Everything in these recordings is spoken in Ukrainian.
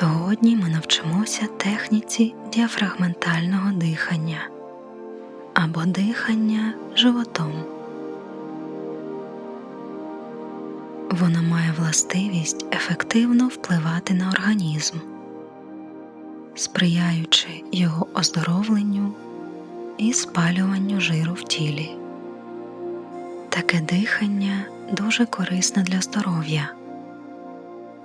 Сьогодні ми навчимося техніці діафрагментального дихання або дихання животом. Воно має властивість ефективно впливати на організм, сприяючи його оздоровленню і спалюванню жиру в тілі. Таке дихання дуже корисне для здоров'я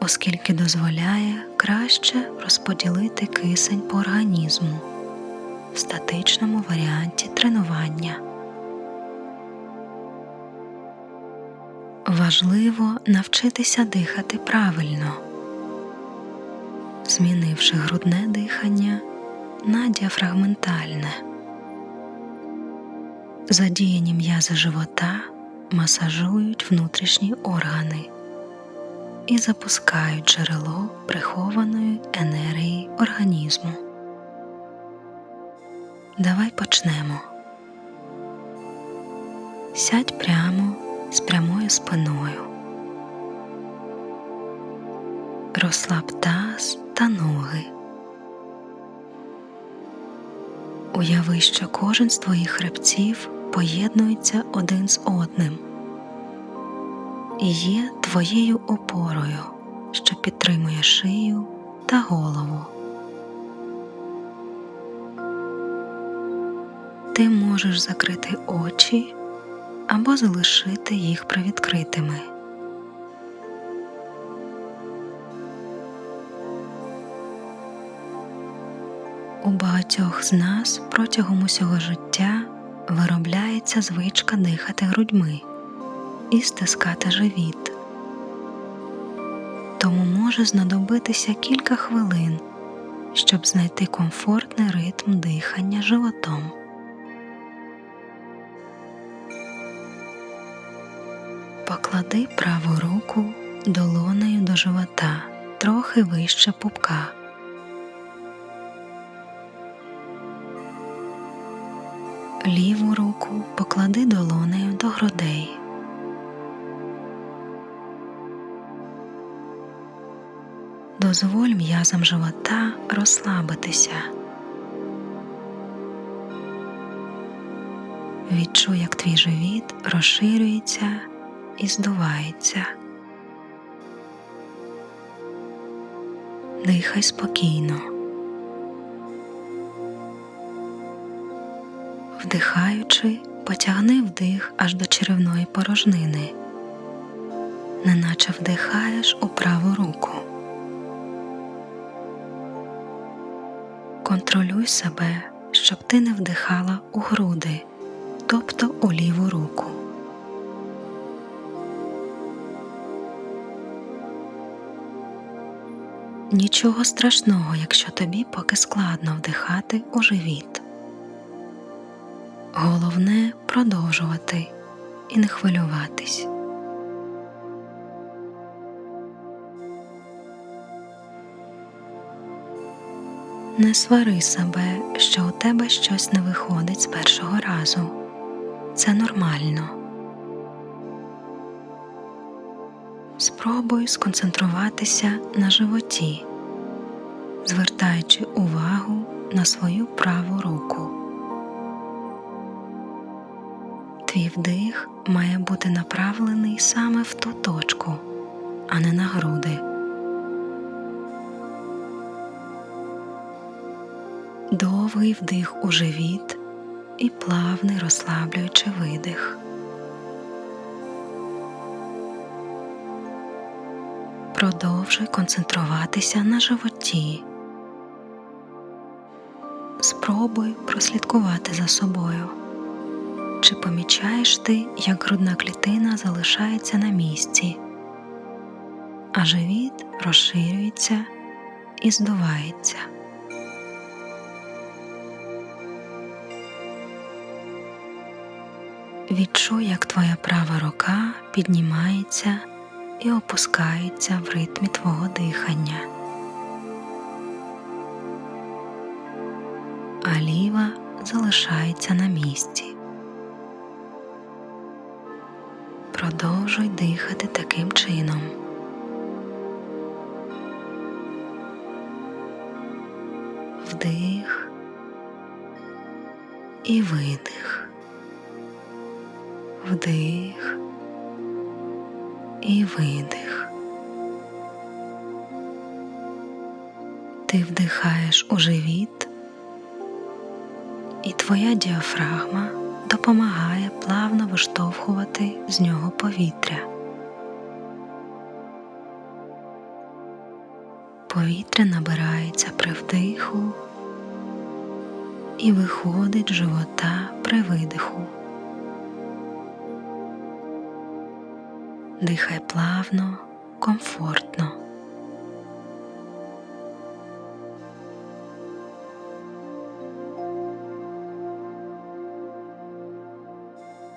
оскільки дозволяє краще розподілити кисень по організму в статичному варіанті тренування. Важливо навчитися дихати правильно, змінивши грудне дихання на діафрагментальне. Задіяні м'язи живота масажують внутрішні органи і запускають джерело прихованої енергії організму. Давай почнемо. Сядь прямо з прямою спиною. Розслаб таз та ноги. Уяви, що кожен з твоїх хребців поєднується один з одним і є твоєю опорою, що підтримує шию та голову. Ти можеш закрити очі або залишити їх привідкритими. У багатьох з нас протягом усього життя виробляється звичка дихати грудьми і стискати живіт. Тому може знадобитися кілька хвилин, щоб знайти комфортний ритм дихання животом. Поклади праву руку долонею до живота трохи вище пупка. Ліву руку поклади долонею до грудей. Дозволь м'язам живота розслабитися. Відчуй, як твій живіт розширюється і здувається. Дихай спокійно. Вдихаючи, потягни вдих аж до черевної порожнини, неначе вдихаєш у праву руку. Контролюй себе, щоб ти не вдихала у груди, тобто у ліву руку. Нічого страшного, якщо тобі поки складно вдихати у живіт. Головне продовжувати і не хвилюватись. Не свари себе, що у тебе щось не виходить з першого разу. Це нормально. Спробуй сконцентруватися на животі, звертаючи увагу на свою праву руку. Твій вдих має бути направлений саме в ту точку, а не на груди. Довгий вдих у живіт і плавний розслаблюючий видих. Продовжуй концентруватися на животі. Спробуй прослідкувати за собою. Чи помічаєш ти, як грудна клітина залишається на місці, а живіт розширюється і здувається. Відчуй, як твоя права рука піднімається і опускається в ритмі твого дихання, а ліва залишається на місці. Продовжуй дихати таким чином. вдих і видих, вдих і видих. Ти вдихаєш у живіт, і твоя діафрагма допомагає плавно виштовхувати з нього повітря. Повітря набирається при вдиху і виходить живота при видиху. Дихай плавно, комфортно.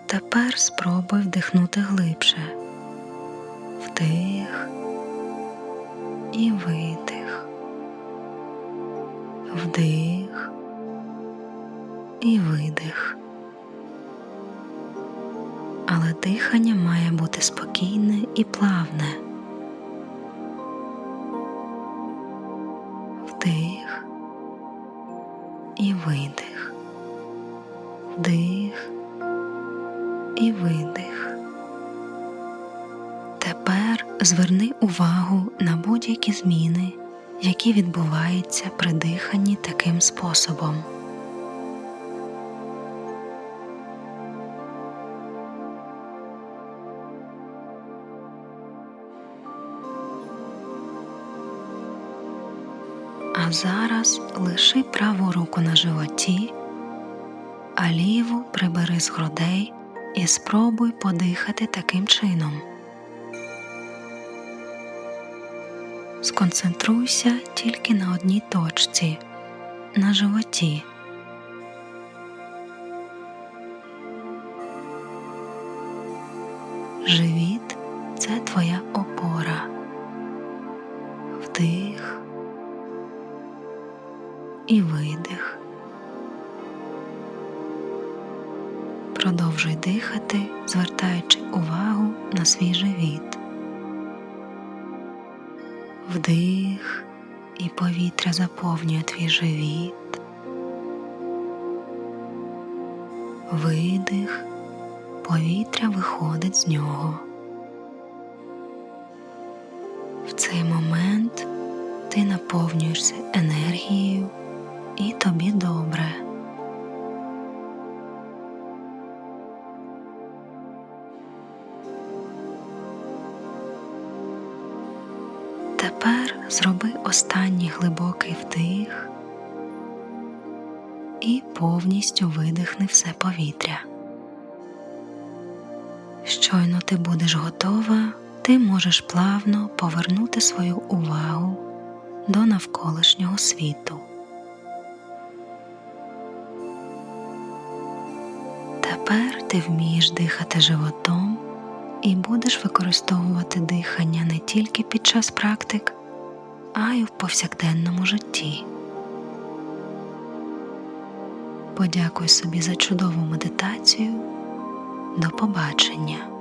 Тепер спробуй вдихнути глибше. Вдих і видих. Вдих і видих. Але дихання має бути спокійне і плавне. Вдих і видих. Вдих і видих. Тепер зверни увагу на будь-які зміни, які відбуваються при диханні таким способом. А зараз лиши праву руку на животі, а ліву прибери з грудей і спробуй подихати таким чином. Сконцентруйся тільки на одній точці на животі. Живіт це твоя опора. Вдих і видих. Продовжуй дихати, звертаючи увагу на свій живіт. Вдих і повітря заповнює твій живіт. Видих, повітря виходить з нього. В цей момент ти наповнюєшся енергією і тобі добре. Тепер зроби останній глибокий вдих і повністю видихни все повітря. Щойно ти будеш готова, ти можеш плавно повернути свою увагу до навколишнього світу. Тепер ти вмієш дихати животом і будеш використовувати дихання не тільки під час практик, а й в повсякденному житті. Подякуй собі за чудову медитацію. До побачення!